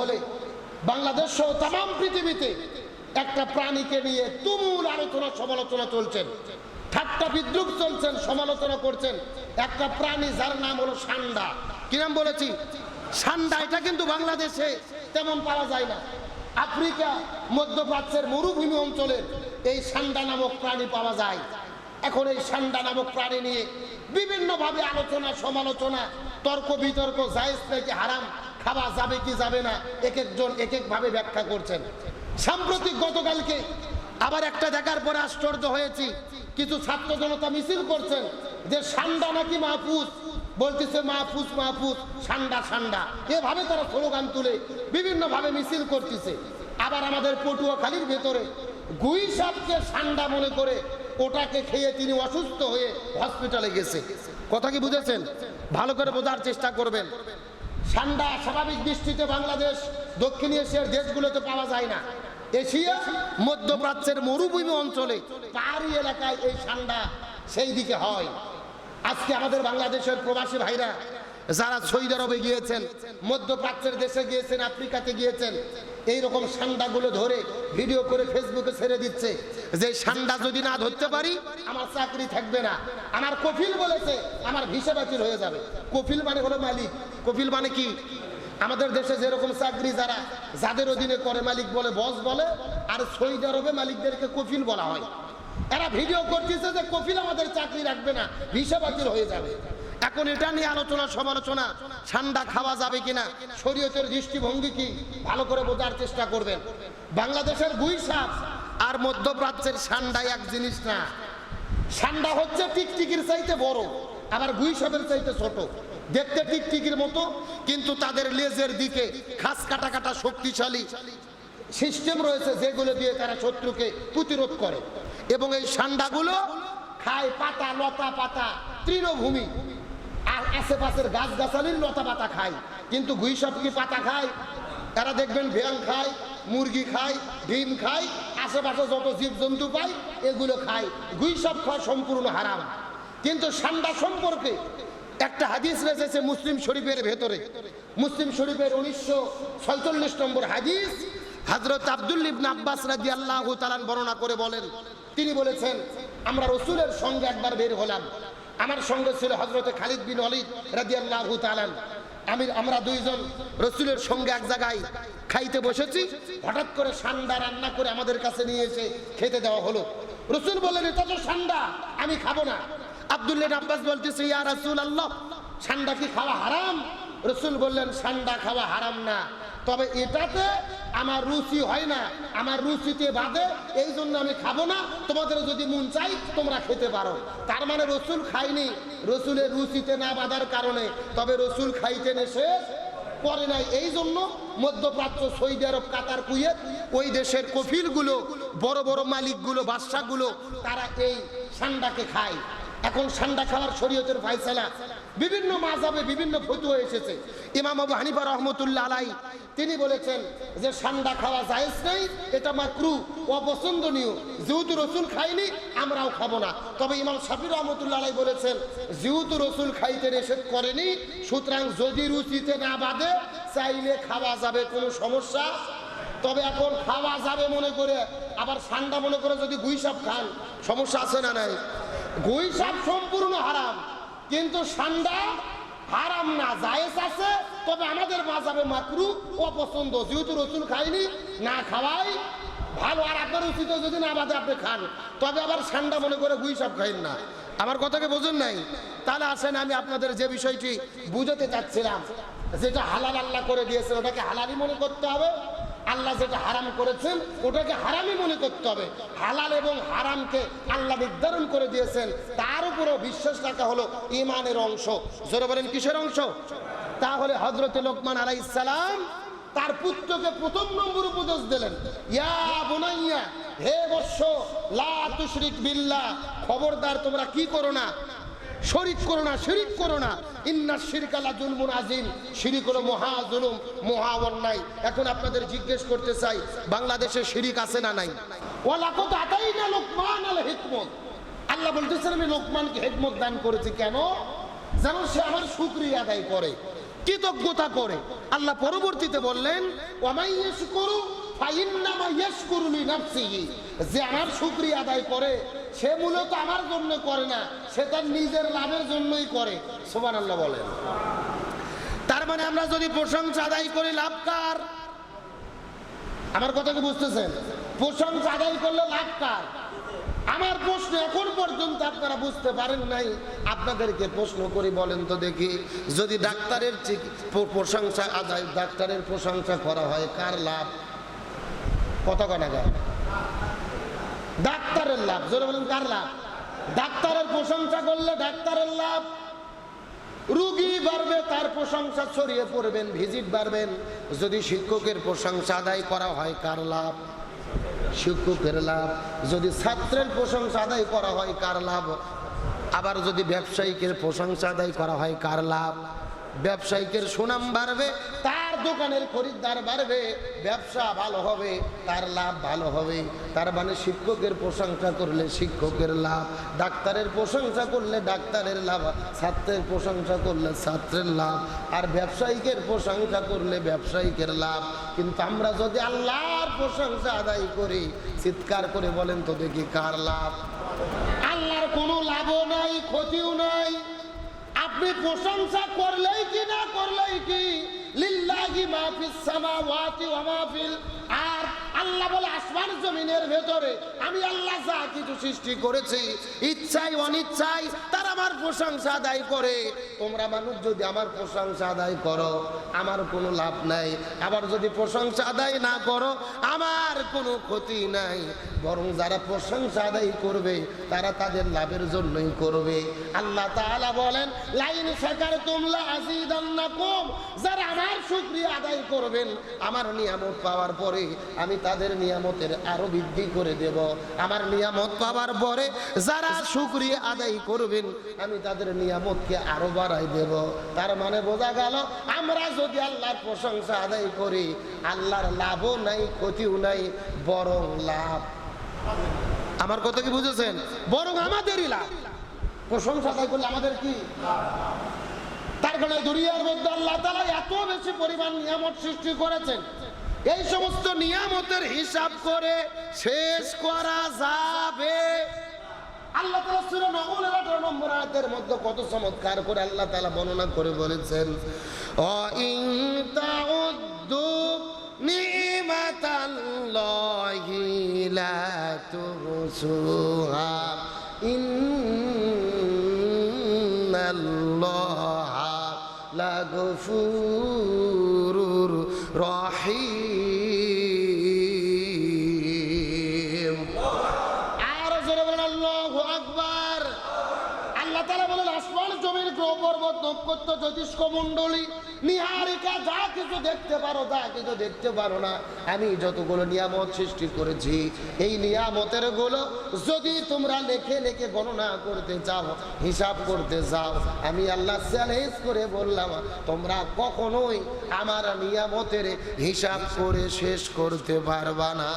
হলে বাংলাদেশ সহ তাম পৃথিবীতে একটা প্রাণীকে নিয়ে তুমুল আলোচনা, সমালোচনা চলছেন। ঠাট্টা বিদ্রুপ চলছেন, সমালোচনা করছেন। একটা প্রাণী যার নাম হলো সান্ডা। কি নাম বলেছি? সান্ডা, এটা কিন্তু বাংলাদেশে তেমন পাওয়া যায় না। আফ্রিকা, মধ্যপ্রাচ্যের মরুভূমি অঞ্চলের এই সান্ডা নামক প্রাণী পাওয়া যায়। এখন এই সান্ডা নামক প্রাণী নিয়ে বিভিন্নভাবে আলোচনা, সমালোচনা, তর্ক বিতর্ক, জায়েজ নাকি হারাম খাওয়া যাবে কি যাবে না এক একজন এক একভাবে ব্যাখ্যা করছেন। সাম্প্রতিক গতকালকে আবার একটা দেখার পরে আশ্চর্য হয়েছি, কিছু ছাত্র জনতা মিছিল করছেন যে সান্ডা নাকি মাহফুজ? বলতেছে মাহফুজ মাহফুজ, সান্ডা সান্ডা। এভাবে তারা স্লোগান তুলে বিভিন্নভাবে মিছিল করতেছে। আবার আমাদের পটুয়াখালীর ভেতরে গুই সাপকে সান্ডা মনে করে ওটাকে খেয়ে তিনি অসুস্থ হয়ে হসপিটালে গেছে। কথা কি বুঝেছেন? ভালো করে বোঝার চেষ্টা করবেন। ঠান্ডা, স্বাভাবিক বৃষ্টিতে বাংলাদেশ, দক্ষিণ এশিয়ার দেশগুলোতে পাওয়া যায় না। এশিয়া, মধ্যপ্রাচ্যের মরুভূমি অঞ্চলে, পাহাড়ি এলাকায় এই ঠান্ডা সেই দিকে হয়। আজকে আমাদের বাংলাদেশের প্রবাসী ভাইরা যারা সৌদি আরবে গিয়েছেন, মধ্যপ্রাচ্যের দেশে গিয়েছেন, আফ্রিকাতে গিয়েছেন এই রকম সান্ডাগুলো ধরে ভিডিও করে ফেসবুকে ছেড়ে দিচ্ছে। যে সান্ডা যদি না ধরতে পারি, আমার চাকরি থাকবে না। আমার কফিল বলেছে, আমার ভিসা বাতিল হয়ে যাবে। কফিল মানে হলো মালিক। কফিল মানে কি? আমাদের দেশে যেরকম চাকরি যারা, যাদের অধীনে করে মালিক বলে, বস বলে, আর সৌদি আরবে মালিকদেরকে কফিল বলা হয়। এরা ভিডিও করতেছে যে কফিল আমাদের চাকরি রাখবে না, ভিসা বাতিল হয়ে যাবে। এখন এটা নিয়ে আলোচনা, সমালোচনা। ঠান্ডা খাওয়া যাবে কিনা, শরীয়তের দৃষ্টিভঙ্গি কি, ভালো করে বোঝার চেষ্টা করবেন। বাংলাদেশের গুই সাপ আর মধ্যপ্রাচ্যের সান্ডা এক জিনিস না। সান্ডা হচ্ছে টিকটিকির চাইতে বড়, আবার গুই সাপের চাইতে ছোট। দেখতে টিকটিকির মতো, কিন্তু তাদের লেজের দিকে খাস কাটা কাটা শক্তিশালী সিস্টেম রয়েছে যেগুলো দিয়ে তারা শত্রুকে প্রতিরোধ করে। এবং এই সান্ডাগুলো খায় পাতা, লতা পাতা, তৃণভূমি। আর আশেপাশের গাছ গাছালির লতা পাতা খায়। কিন্তু গুই সব কি পাতা খায় তারা দেখবেন ভ্যাং খায়, মুরগি খায়, ডিম খায়, আশেপাশে যত জীবজন্তু পায়, এগুলো খায়। গুই সব খাওয়া সম্পূর্ণ হারাম। কিন্তু সান্ডা সম্পর্কে একটা হাদিস রয়েছে মুসলিম শরীফের ভেতরে। মুসলিম শরীফের উনিশশো ছয়চল্লিশ নম্বর হাদিস হজরত আব্দুল ইবনে আব্বাস রাজি আল্লাহ তালান বর্ণনা করে বলেন। তিনি বলেছেন, আমরা রসুলের সঙ্গে একবার বের হলাম। আমার সঙ্গে ছিল হজরতে খালিদ বিন অলিদ রাজি তালান আমি, আমরা দুইজন রসুলের সঙ্গে এক জায়গায় খাইতে বসেছি। হঠাৎ করে সান্ডা রান্না করে আমাদের কাছে নিয়ে এসে খেতে দেওয়া হলো। রসুল বললেন, এটা তো সান্ডা, আমি খাব না। আব্দুল্লাহ আব্বাস বলতেছে, ইয়া রাসূল আল্লাহ সান্ডা কি খাওয়া হারাম? রসুল বললেন, সান্ডা খাওয়া হারাম না। তবে এটাতে আমার রুচি হয় না, আমার রুচিতে বাদে এই জন্য আমি খাব না। তোমাদের যদি মন চাই, তোমরা খেতে পারো। তার মানে রসুল খাইনি রসুলের রুচিতে না বাঁধার কারণে। তবে রসুল খাইতে নেশে করে নাই। এই জন্য মধ্যপ্রাচ্য, সৌদি আরব, কাতার, কুয়েত, ওই দেশের কফিলগুলো, বড় বড় মালিকগুলো, বাদশাগুলো, তারা এই সান্ডাকে খায়। এখন সান্ডা খাওয়ার শরীয়তের ফাইসালা। বিভিন্ন মাজাবে বিভিন্ন ফতুয়া এসেছে। ইমাম আবু হানিফা রহমতুল্লাহ আলাই, তিনি বলেছেন যে সান্ডা খাওয়া জায়েজ নেই, এটা মাকরু, অপছন্দনীয়। যেহেতু রসুল খাইনি, আমরাও খাব না। তবে ইমাম শাফি রহমতুল্লাহ আলাই বলেছেন, যেহেতু রসুল খাইতে নিষেধ করেনি, সুতরাং যদি রুচিতে না বাদে চাইলে খাওয়া যাবে, কোনো সমস্যা। তবে এখন খাওয়া যাবে মনে করে, আবার সান্ডা মনে করে যদি গুই সাপ খান, সমস্যা আছে না নাই? গুই সাপ সম্পূর্ণ হারাম। কিন্তু ঠান্ডা হারাম না, জায়েজ আছে, তবে আমাদের মাঝাবে মাকরু, অপছন্দ। যেহেতু রসুন খাইনি, না খাওয়াই, ভালো। আর আপনার উচিত যদি না বাদে আপনি খান। তবে আবার ঠান্ডা মনে করে গুই সাপ খাইন না। আমার কথাকে বোঝেন নাই? তাহলে আসেন, আমি আপনাদের যে বিষয়টি বুঝাতে চাচ্ছিলাম, যেটা হালাল আল্লাহ করে দিয়েছেন, ওটাকে হালালই মনে করতে হবে। আল্লাহ যেটা হারাম করেছেন, ওটাকে হারামই মনে করতে হবে। হালাল এবং হারামকে আল্লাহ নির্ধারণ করে দিয়েছেন। তার উপরও বিশ্বাস রাখা হলো ইমানের অংশ। জোরে বলেন, কিসের অংশ? তাহলে হজরত লোকমান আলাই ইসালাম তার পুত্রকে প্রথম নম্বর উপদেশ দিলেন। ইয়া বোনাইয়া, হে বৎস, লা তুশরিক বিল্লাহ, খবরদার, তোমরা কি করো না? শরিক করো না, শিরিক করো না। ইন্না শিরকালা জুলমুন আজিম শিরিক হলো মহা জুলুম, মহা অন্যায়। এখন আপনাদের জিজ্ঞেস করতে চাই, বাংলাদেশে শিরিক আছে না নাই? ওয়ালা কত আতাই না লোকমান আল হিকমত। আল্লাহ বলতেছেন, আমি লোকমানকে হিকমত দান করেছি। কেন? যেন সে আমার শুকরিয়া আদায় করে, কৃতজ্ঞতা করে। আল্লাহ পরবর্তীতে বললেন ওয়ামাইয়াস করু ফাইন্নামা ইয়াশকুরু লিনাফসিহি যে আমার শুকরিয়া আদায় করে সে মূলত আমার জন্য করে না, সে তার নিজের লাভের জন্যই করে, সুবহানাল্লাহ বলেন। তার মানে আমরা যদি প্রশংসা আদায় করি, লাভ কার? আমার কথা কি বুঝতেছেন? প্রশংসা আদায় করলে লাভ কার? আমার প্রশ্ন এখন পর্যন্ত আপনারা বুঝতে পারেন নাই। আপনাদেরকে প্রশ্ন করি, বলেন তো দেখি, যদি ডাক্তারের প্রশংসা আদায় ডাক্তারের প্রশংসা করা হয়, কার লাভ? কত কনা যায় ডাক্তারের লাভ, জোরে বলেন কার লাভ? ডাক্তারের প্রশংসা করলে ডাক্তারের লাভ। রুগী বাড়বে, তার প্রশংসা ছড়িয়ে পড়বেন, ভিজিট বাড়বেন। যদি শিক্ষকের প্রশংসা আদায় করা হয়, কার লাভ? শিক্ষকের লাভ। যদি ছাত্রের প্রশংসা আদায় করা হয়, কার লাভ? আবার যদি ব্যবসায়িকের প্রশংসা আদায় করা হয়, কার লাভ? ব্যবসায়িকের সুনাম বাড়বে, তার দোকানের খরিদ্দার বাড়বে, ব্যবসা ভালো হবে, তার লাভ ভালো হবে। তার মানে শিক্ষকের প্রশংসা করলে শিক্ষকের লাভ, ডাক্তারের প্রশংসা করলে ডাক্তারের লাভ, ছাত্রের প্রশংসা করলে ছাত্রের লাভ, আর ব্যবসায়িকের প্রশংসা করলে ব্যবসায়িকের লাভ। কিন্তু আমরা যদি আল্লাহর প্রশংসা আদায় করি, চিৎকার করে বলেন তো দেখি কার লাভ। আল্লাহর কোনো লাভও নাই, ক্ষতিও নাই। আপনি প্রশংসা করলেই কি, না করলেই কি? আর আল্লাহ আসমান জমিনের ভেতরে আমি আল্লাহ যা কিছু সৃষ্টি করেছি ইচ্ছাই অনিচ্ছাই আমার প্রশংসা আদায় করে। তোমরা মানুষ যদি আমার প্রশংসা আদায় করো, আমার কোনো লাভ নাই। আবার যদি প্রশংসা আদায় না করো, আমার কোনো ক্ষতি নাই। বরং যারা প্রশংসা আদায় করবে, তারা তাদের লাভের জন্যই করবে। আল্লাহ তাআলা বলেন, লাইন সাকার তোমলা আজিদান্নাকুম যারা আমার শুকরিয়া আদায় করবেন, আমার নিয়ামত পাওয়ার পরে আমি তাদের নিয়ামতের আরও বৃদ্ধি করে দেব। আমার নিয়ামত পাওয়ার পরে যারা শুকরিয়া আদায় করবেন আমি তাদের নিয়ামতকে আরও বাড়াই দেব। তার মানে বোঝা গেল, আমরা যদি আল্লাহর প্রশংসা আদায় করি, আল্লাহর লাভও নাই, ক্ষতিও নাই, বরং লাভ। আমার কথা কি বুঝেছেন? বরং আমাদেরই লাভ। প্রশংসা আদায় করলে আমাদের কি? তার কারণে দুনিয়ার মধ্যে আল্লাহ তালা এত বেশি পরিমাণ নিয়ামত সৃষ্টি করেছেন। এই সমস্ত নিয়ামতের হিসাব করে শেষ করা যাবে। আল্লাহ তালা সুরে নগলের আঠারো নম্বর আয়াতের মধ্যে কত চমৎকার করে আল্লাহ তালা বর্ণনা করে বলেছেন অ নক্ষত্র জ্যোতিষ্ক মণ্ডলী, নিহারিকা যা কিছু দেখতে পারো, যা কিছু দেখতে পারো না, আমি যতগুলো নিয়ামত সৃষ্টি করেছি, এই নিয়ামতেরগুলো যদি তোমরা লেখে লেখে গণনা করতে চাও, হিসাব করতে চাও, আমি আল্লাহ চ্যালেঞ্জ করে বললাম, তোমরা কখনোই আমার নিয়ামতের হিসাব করে শেষ করতে পারবা না।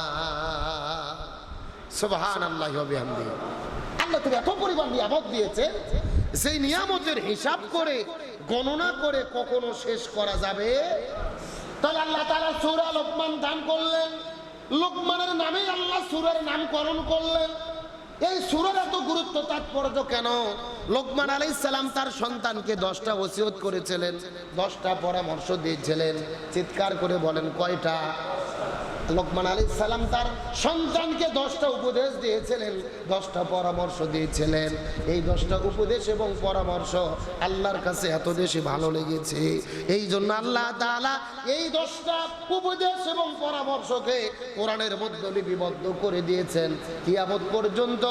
সুবহান আল্লাহ বিহামদি আল্লাহ তুমি এত পরিমাণ নিয়ামত দিয়েছে সেই নিয়ামতের হিসাব করে গণনা করে কখনো শেষ করা যাবে? তাহলে আল্লাহ তারা সূরা লোকমান দান করলেন। লোকমানের নামে আল্লাহ সুরের নামকরণ করলেন। এই সুরের এত গুরুত্ব, তাৎপর্য কেন? লোকমান আলাইহিস সালাম তার সন্তানকে দশটা ওসিয়ত করেছিলেন, দশটা পরামর্শ দিয়েছিলেন। চিৎকার করে বলেন, কয়টা? লোকমান আলী সালাম তার সন্তানকে দশটা উপদেশ দিয়েছিলেন, দশটা পরামর্শ দিয়েছিলেন। এই দশটা উপদেশ এবং পরামর্শ আল্লাহর কাছে এত বেশি ভালো লেগেছে। এই জন্য আল্লাহ তাআলা এই দশটা উপদেশ এবং পরামর্শকে কোরআনের মধ্যে লিপিবদ্ধ করে দিয়েছেন। কিয়ামত পর্যন্ত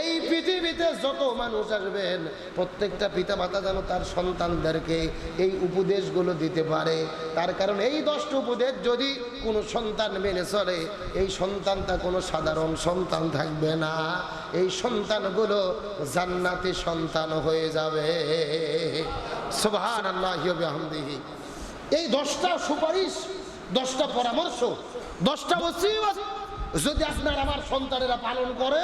এই পৃথিবীতে যত মানুষ আসবেন, প্রত্যেকটা পিতামাতা যেন তার সন্তানদেরকে এই উপদেশগুলো দিতে পারে। তার কারণ এই দশটা উপদেশ যদি কোনো সন্তান মেনে চলে এই সন্তানটা কোনো সাধারণ সন্তান থাকবে না। এই সন্তানগুলো জান্নাতি সন্তান হয়ে যাবে। এই দশটা সুপারিশ, দশটা পরামর্শ, দশটা যদি আপনার আমার সন্তানেরা পালন করে,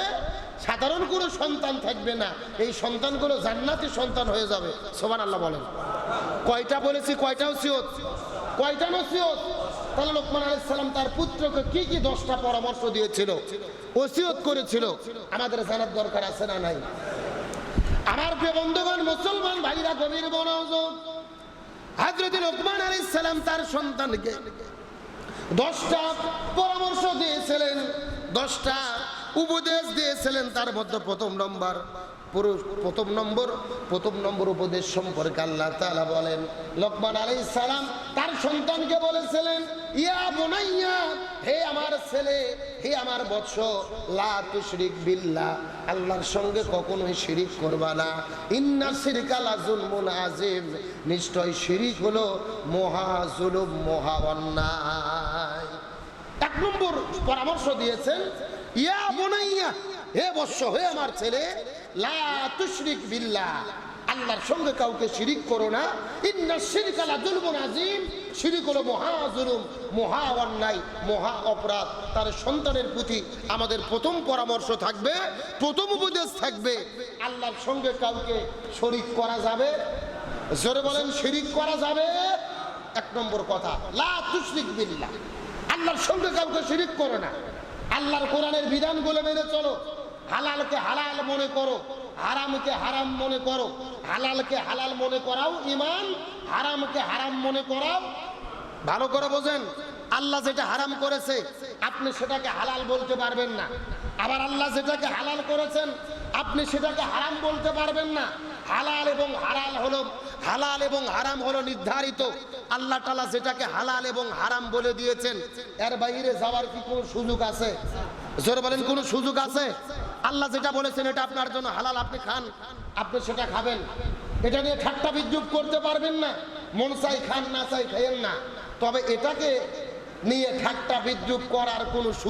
সাধারণ কোনো সন্তান থাকবে না। এই সন্তানগুলো জান্নাতি সন্তান হয়ে যাবে। সোবান আল্লাহ বলেন। কয়টা বলেছি? কয়টা ওসিয়ত কয়টা নসিয়ত তাহলে লোকমান আলাইসাল্লাম তার পুত্রকে কি কি দশটা পরামর্শ দিয়েছিল? ওসিয়ত করেছিল। আমাদের জানার দরকার আছে না নাই? আমার প্রিয় বন্ধুগণ, মুসলমান ভাইরা, গভীর মনোযোগ। হাজরত লোকমান আলাইসাল্লাম তার সন্তানকে দশটা পরামর্শ দিয়েছিলেন, দশটা উপদেশ দিয়েছিলেন তার মধ্যে প্রথম নম্বর। প্রথম নম্বর প্রথম নম্বর উপদেশ সম্পর্কে আল্লাহ তাআলা বলেন, লোকমান আলাইহিস সালাম তার সন্তানকে বলেছিলেন, ইয়া বুনাইয়া, হে আমার ছেলে, হে আমার বৎস, লা বিল্লাহ, আল্লাহর সঙ্গে কখনোই শিরিক করবা না। ইন্না শিরকা লা যুলমুন আযীম নিশ্চয় শিরিক হলো মহা জুলুম, মহা অন্যায়। এক নম্বর পরামর্শ দিয়েছেন, ইয়া বুনাইয়া, হে বৎস, হে আমার ছেলে লা আল্লাহর সঙ্গে কাউকে শিরিক করো না। ইন্না শিরকা লা যুলমুন আযীম। শিরিক হলো মহা জুলুম, মহা অন্যায়, মহা অপরাধ। তার সন্তানের প্রতি আমাদের প্রথম পরামর্শ থাকবে, প্রথম উপদেশ থাকবে, আল্লাহর সঙ্গে কাউকে শরিক করা যাবে। জোরে বলেন, শিরিক করা যাবে। এক নম্বর কথা, লা তুশরিক বিল্লাহ। আল্লাহর সঙ্গে কাউকে শিরিক করো না। আল্লাহর কোরআনের বিধানগুলো মেনে চলো। হালালকে হালাল মনে করো, হারামকে হারাম মনে করো। হালালকে হালাল মনে করাও ইমান হারামকে হারাম মনে করাও। ভালো করে বোঝেন, আল্লাহ যেটা হারাম করেছে, আপনি সেটাকে হালাল বলতে পারবেন না। আবার আল্লাহ যেটাকে হালাল করেছেন, আপনি সেটাকে হারাম বলতে পারবেন না। হালাল এবং হারাল হলো, হালাল এবং হারাম হলো নির্ধারিত। আল্লাহ তালা যেটাকে হালাল এবং হারাম বলে দিয়েছেন, এর বাইরে যাওয়ার কি কোনো সুযোগ আছে? জোরে বলেন, কোনো সুযোগ আছে? আল্লাহ যেটা বলেছেন এটা আপনার জন্য হালাল, আপনি খান, আপনি সেটা খাবেন। এটা নিয়ে ঠাট্টা বিদ্যুৎ করতে পারবেন না, মন চাই খান, না চাই খাইয়েন না। তবে এটাকে নিয়ে ঠাট্টা বিদ্যুৎ করার কোনো